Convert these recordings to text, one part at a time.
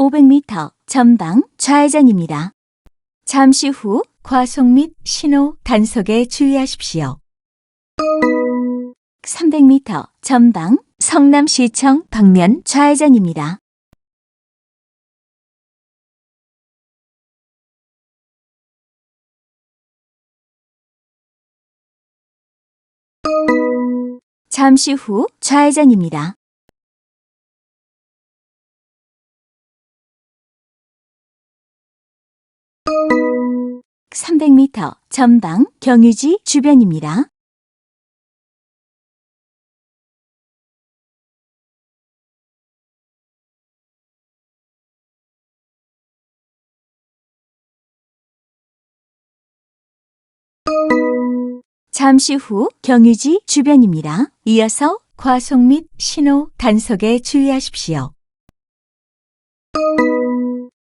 500m 전방 좌회전입니다. 잠시 후 과속 및 신호 단속에 주의하십시오. 300m 전방 성남시청 방면 좌회전입니다. 잠시 후 좌회전입니다. 300m 전방 경유지 주변입니다. 잠시 후 경유지 주변입니다. 이어서 과속 및 신호 단속에 주의하십시오.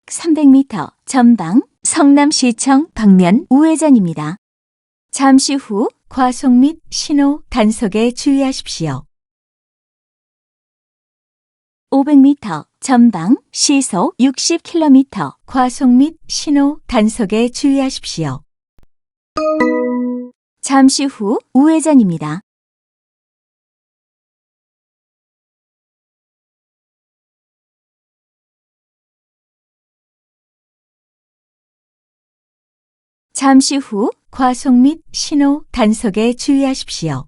300m 전방 성남시청 방면 우회전입니다. 잠시 후 과속 및 신호 단속에 주의하십시오. 500m 전방 시속 60km 과속 및 신호 단속에 주의하십시오. 잠시 후 우회전입니다. 잠시 후 과속 및 신호 단속에 주의하십시오.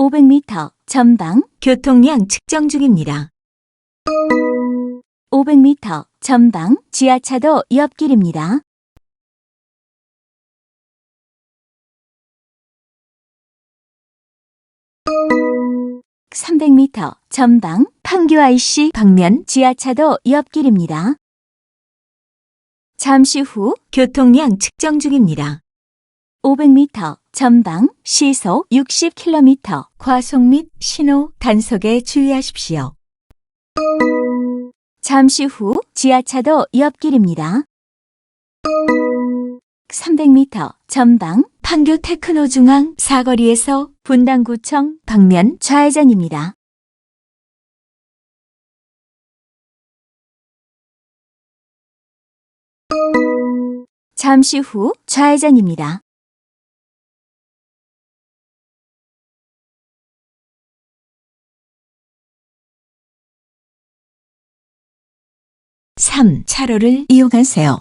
500m 전방 교통량 측정 중입니다. 500m 전방 지하차도 옆길입니다. 300m 전방 판교 IC 방면 지하차도 옆길입니다. 잠시 후 교통량 측정 중입니다. 500m 전방 시속 60km 과속 및 신호 단속에 주의하십시오. 잠시 후 지하차도 옆길입니다. 300m 전방 판교 테크노 중앙 사거리에서 분당구청 방면 좌회전입니다. 잠시 후 좌회전입니다. (3) 차로를 이용하세요.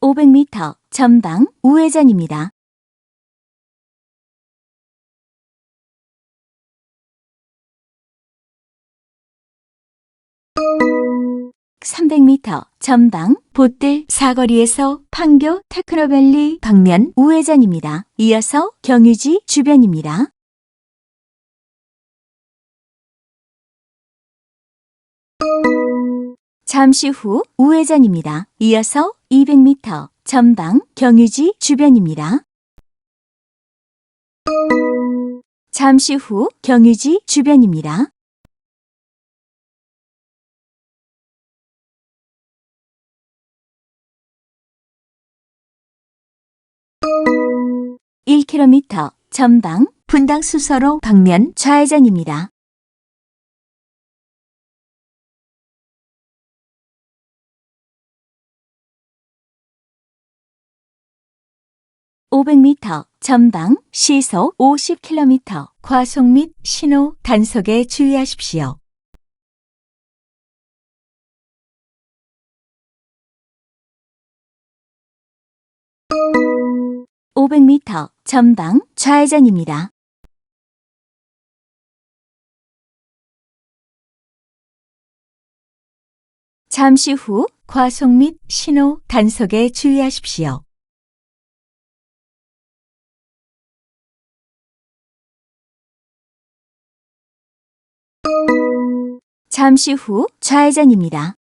500m 전방 우회전입니다. 300m 전방 보뜰 사거리에서 판교 테크노밸리 방면 우회전입니다. 이어서 경유지 주변입니다. 잠시 후 우회전입니다. 이어서 200m 전방 경유지 주변입니다. 잠시 후 경유지 주변입니다. (1km) 전방 분당 수서로 방면 좌회전입니다. 500m 전방 시속 50km 과속 및 신호 단속에 주의하십시오. 500m 전방 좌회전입니다. 잠시 후 과속 및 신호 단속에 주의하십시오. ' 잠시 후 좌회전입니다.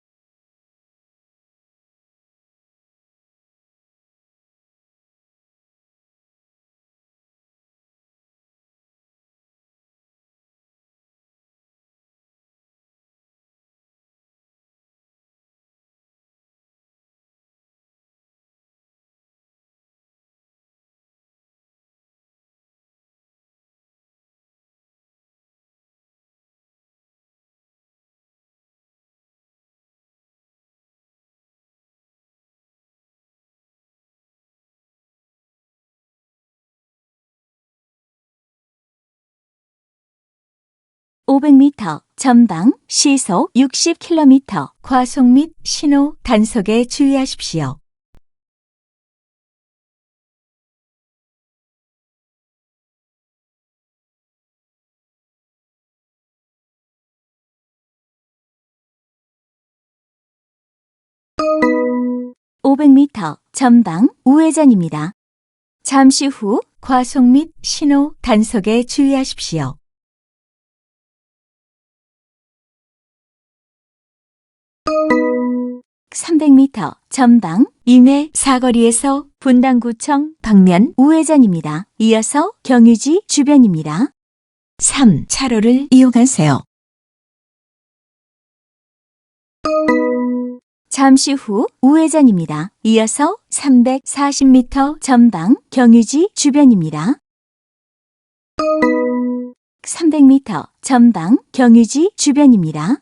(500m) 전방 시속 (60km) 과속 및 신호 단속에 주의하십시오. 500m 전방 우회전입니다. 잠시 후 과속 및 신호 단속에 주의하십시오. 300m 전방 임해 사거리에서 분당구청 방면 우회전입니다. 이어서 경유지 주변입니다. 3. 차로를 이용하세요. 잠시 후 우회전입니다. 이어서 340m 전방 경유지 주변입니다. 300m 전방 경유지 주변입니다. '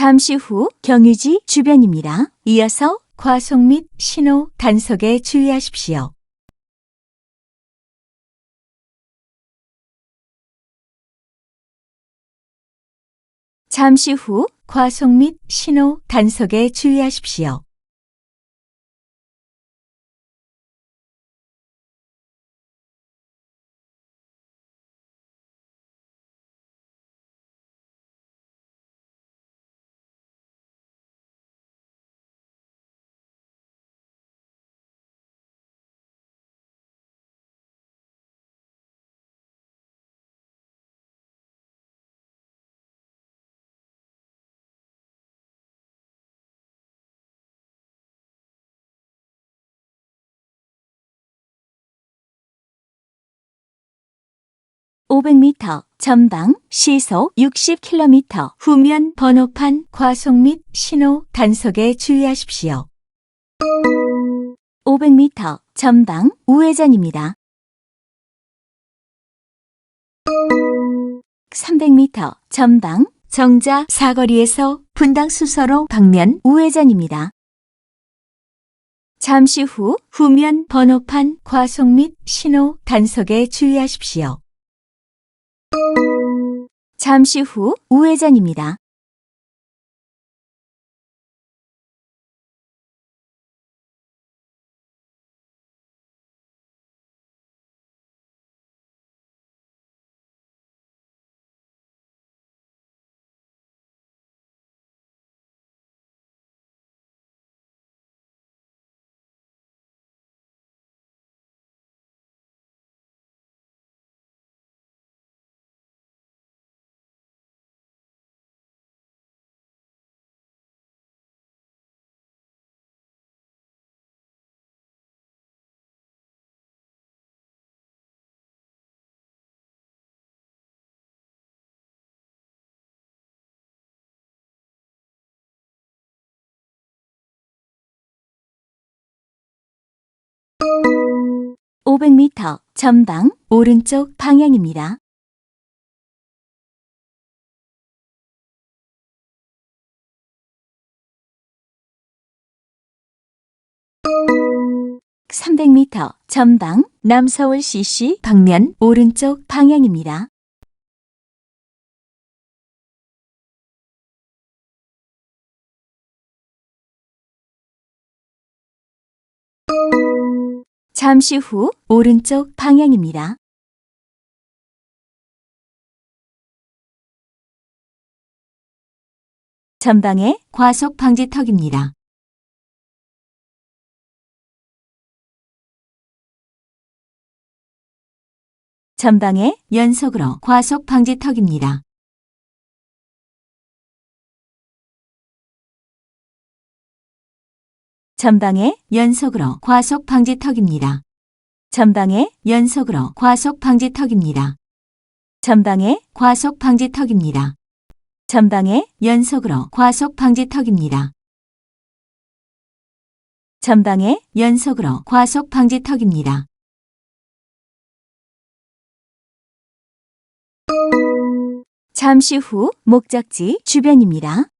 잠시 후 경유지 주변입니다. 이어서 과속 및 신호 단속에 주의하십시오. 잠시 후 과속 및 신호 단속에 주의하십시오. (500m) 전방 시속 (60km) 후면 번호판 과속 및 신호 단속에 주의하십시오. 500m 전방 우회전입니다. 300m 전방 정자 사거리에서 분당 수서로 방면 우회전입니다. 잠시 후 후면 번호판 과속 및 신호 단속에 주의하십시오. 잠시 후 우회전입니다. 500m 전방 오른쪽 방향입니다. (300m) 전방 남서울 CC 방면 오른쪽 방향입니다. 잠시 후 오른쪽 방향입니다. 전방에 과속 방지턱입니다. 전방에 연속으로 과속 방지턱입니다. 전방에 연속으로 과속 방지턱입니다. 전방에 연속으로 과속 방지턱입니다. 전방에 과속 방지턱입니다. 전방에 연속으로 과속 방지턱입니다. 전방에 연속으로 과속 방지턱입니다. 잠시 후 목적지 주변입니다.